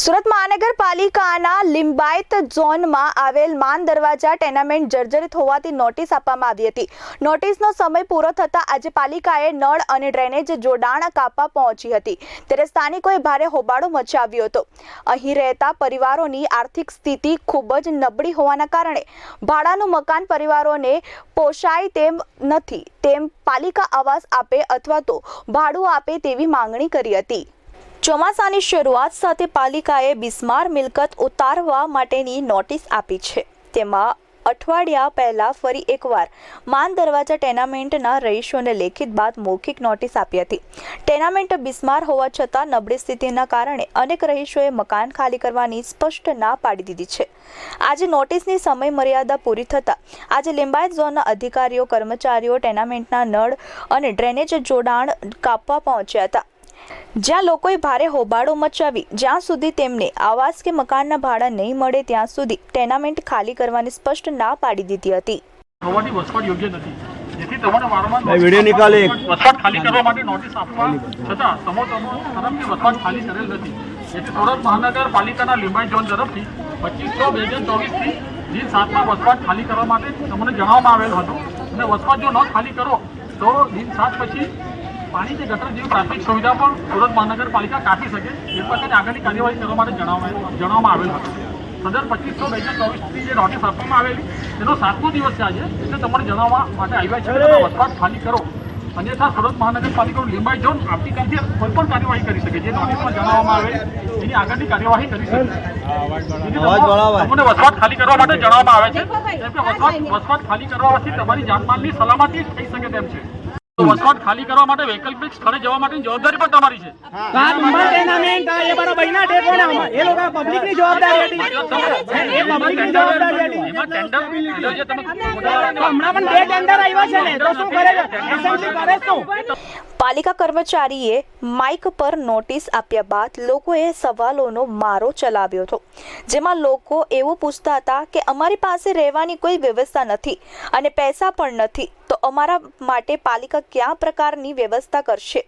સુરત મહાનગરપાલિકાના લિંબાયત ઝોનમાં આવેલ માન દરવાજા ટેનામેન્ટ જર્જરિત હોવાથી નોટિસ આપવામાં આવી હતી. નોટિસનો સમય પૂરો થતાં આજે પાલિકાએ નળ અને ડ્રેનેજ જોડાણ કાપવા પહોંચી હતી. ત્યારે સ્થાનિકોએ ભારે હોબાળો મચાવ્યો હતો. અહીં રહેતા પરિવારોની આર્થિક સ્થિતિ ખૂબ જ નબળી હોવાના કારણે ભાડાનું મકાન પરિવારોને પોષાય તેમ નથી. તેમ પાલિકા આવાસ આપે અથવા તો ભાડું આપે તેવી માંગણી કરી હતી. ચોમાસાની શરૂઆત સાથે પાલિકાએ બિસ્માર મિલકત ઉતારવા માટેની નોટિસ આપી છે. તેમાં અઠવાડિયા પહેલાં ફરી એકવાર માન દરવાજા ટેનામેન્ટના રહીશોને લેખિત બાદ મૌખિક નોટિસ આપી હતી. ટેનામેન્ટ બિસ્માર હોવા છતાં નબળી સ્થિતિના કારણે અનેક રહીશોએ મકાન ખાલી કરવાની સ્પષ્ટ ના પાડી દીધી છે. આજે નોટિસની સમય મર્યાદા પૂરી થતાં આજે લિંબાયત ઝોનના અધિકારીઓ, કર્મચારીઓ ટેનામેન્ટના નળ અને ડ્રેનેજ જોડાણ કાપવા પહોંચ્યા હતા. જ્યાં લોકોએ ભારે હોબાળો મચાવી જ્યાં સુધી તેમને આવાસ કે મકાનના ભાડા નહીં મળે ત્યાં સુધી ટેનામેન્ટ ખાલી કરવાની સ્પષ્ટ ના પાડી દીધી હતી. હોવાની વસવાટ યોગ્ય નથી. જેથી તમારે વારંવાર વીડિયો નિકાલો. વસવાટ ખાલી કરવા માટે નોટિસ આપવા છતાં સમો તમો તરફથી વસવાટ ખાલી કરેલ નથી. જેથી સુરત મહાનગરપાલિકાના લિંબાઈ ઝોન તરફથી પચીસ છ બે હજાર ચોવીસથી દિન સાતમાં વસવાટ ખાલી કરવા માટે તમને જણાવવામાં આવેલ હતું. અને વસવાટ જો ન ખાલી કરો તો દિન સાત પછી પાણી કે ગટર જેવી પ્રાથમિક સુવિધા પણ સુરત મહાનગરપાલિકા કાપી શકે એ પ્રકારની આગળની કાર્યવાહી કરવા માટે જણાવવામાં જણાવવામાં આવેલ હતું. સદર પચીસો બે હજાર ચોવીસની જે નોટિસ આપવામાં આવેલી એનો સાતમો દિવસ છે આજે એટલે તમારે જણાવવા માટે આવ્યા છે કે વસવાટ ખાલી કરો. અન્યથા સુરત મહાનગરપાલિકાનું લિંબાઈ ઝોન આવતીકાલથી કોઈ પણ કાર્યવાહી કરી શકે જે નોટિસમાં જણાવવામાં આવે એની આગળની કાર્યવાહી કરી શકે. તમને વસવાટ ખાલી કરવા માટે જણાવવામાં આવે છે. કેમ કે વસવાટ વસવાટ ખાલી કરવાથી તમારી જાનમાલની સલામતી થઈ શકે તેમ છે. વસવાટ ખાલી કરવા માટે વૈકલ્પિક સ્થળે જવા માટેની જવાબદારી પણ તમારી છે. એ લોકો પબ્લિકની જવાબદારી હતી. એ પબ્લિકની જવાબદારી હતી. હમણાં પણ બે ટેન્ડર આવ્યા છે ને. તો શું કરે છે? કરે શું? પાલિકા કર્મચારીએ માઇક પર નોટિસ આપ્યા બાદ લોકોએ સવાલોનો મારો ચલાવ્યો હતો. જેમાં લોકો એવું પૂછતા હતા કે અમારી પાસે રહેવાની કોઈ વ્યવસ્થા નથી અને પૈસા પણ નથી, તો અમારા માટે પાલિકા કયા પ્રકારની વ્યવસ્થા કરશે?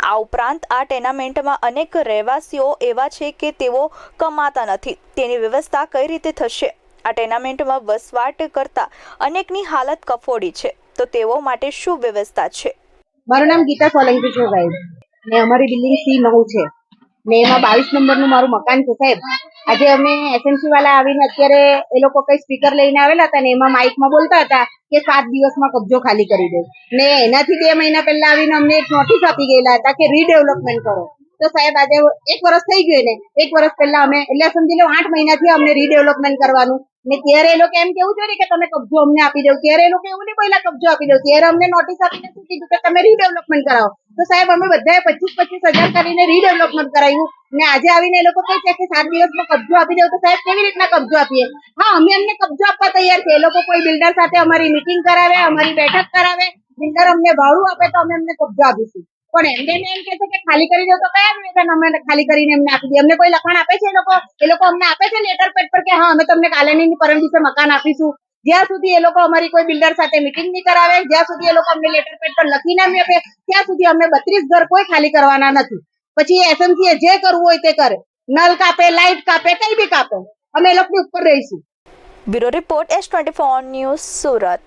આ ઉપરાંત આ ટેનામેન્ટમાં અનેક રહેવાસીઓ એવા છે કે તેઓ કમાતા નથી. તેની વ્યવસ્થા કઈ રીતે થશે? આ ટેનામેન્ટમાં વસવાટ કરતા અનેકની હાલત કફોડી છે. તો તેઓ માટે શું વ્યવસ્થા છે? મારું નામ ગીતા સોલંકી છે સાહેબ ને અમારી બિલ્ડિંગ સી નવ છે. ને એમાં બાવીસ નંબરનું મારું મકાન છે સાહેબ. આજે અમે એસએમસી વાળા આવીને અત્યારે એ લોકો કઈ સ્પીકર લઈને આવેલા હતા ને એમાં માઇકમાં બોલતા હતા કે સાત દિવસમાં કબજો ખાલી કરી દે. ને એનાથી બે મહિના પહેલા આવીને અમને એક નોટિસ આપી ગયેલા હતા કે રીડેવલપમેન્ટ કરો. તો સાહેબ, આજે એક વર્ષ થઈ ગયું ને. એક વર્ષ પહેલા અમે, એટલે સમજી લો આઠ મહિનાથી અમને રીડેવલપમેન્ટ કરવાનું ને ત્યારે એ લોકો એમ કેવું જોઈએ કે તમે કબજો અમને આપી દો. ત્યારે એ લોકો એવું નહીં પહેલા કબજો આપી દો. ત્યારે અમને નોટિસ આપીને શું કીધું કે તમે રીડેવલપમેન્ટ કરાવો. તો સાહેબ, અમે બધાએ પચીસ પચીસ હજાર કરીને રીડેવલપમેન્ટ કરાવ્યું. ને આજે આવીને એ લોકો કહે છે કે સાત દિવસમાં કબજો આપી દો. તો સાહેબ, કેવી રીતના કબજો આપીએ? હા, અમે એમને કબજો આપવા તૈયાર છે એ લોકો કોઈ બિલ્ડર સાથે અમારી મીટિંગ કરાવે, અમારી બેઠક કરાવે. બિલ્ડર અમને ભાડું આપે તો અમે એમને કબજો આપીશું. પણ એમને એમ કે છે કે ખાલી કરી દો તો કયા નિવેદન અમે ખાલી કરીને એમને આપી દઈએ? અમને કોઈ લખાણ આપે છે એ લોકો? એ લોકો અમને આપે છે લેટર પેડ પર કે હા, અમે તમને કાલેની પરમ દિવસે મકાન આપીશું. જ્યાં સુધી એ લોકો અમારી કોઈ બિલ્ડર સાથે મિટિંગ નહીં કરાવે, જ્યાં સુધી એ લોકો અમને લેટર પેડ પર લખીને ના આપે, ત્યાં સુધી અમે બત્રીસ ઘર કોઈ ખાલી કરવાના નથી. પછી એસએમસી એ જે કરવું હોય તે કરે. નલ કાપે લાઇટ કાપે, કઈ બી કાપે. અમે એ લોકોની ઉપર રહીશું. Bureau report S twenty four news Surat.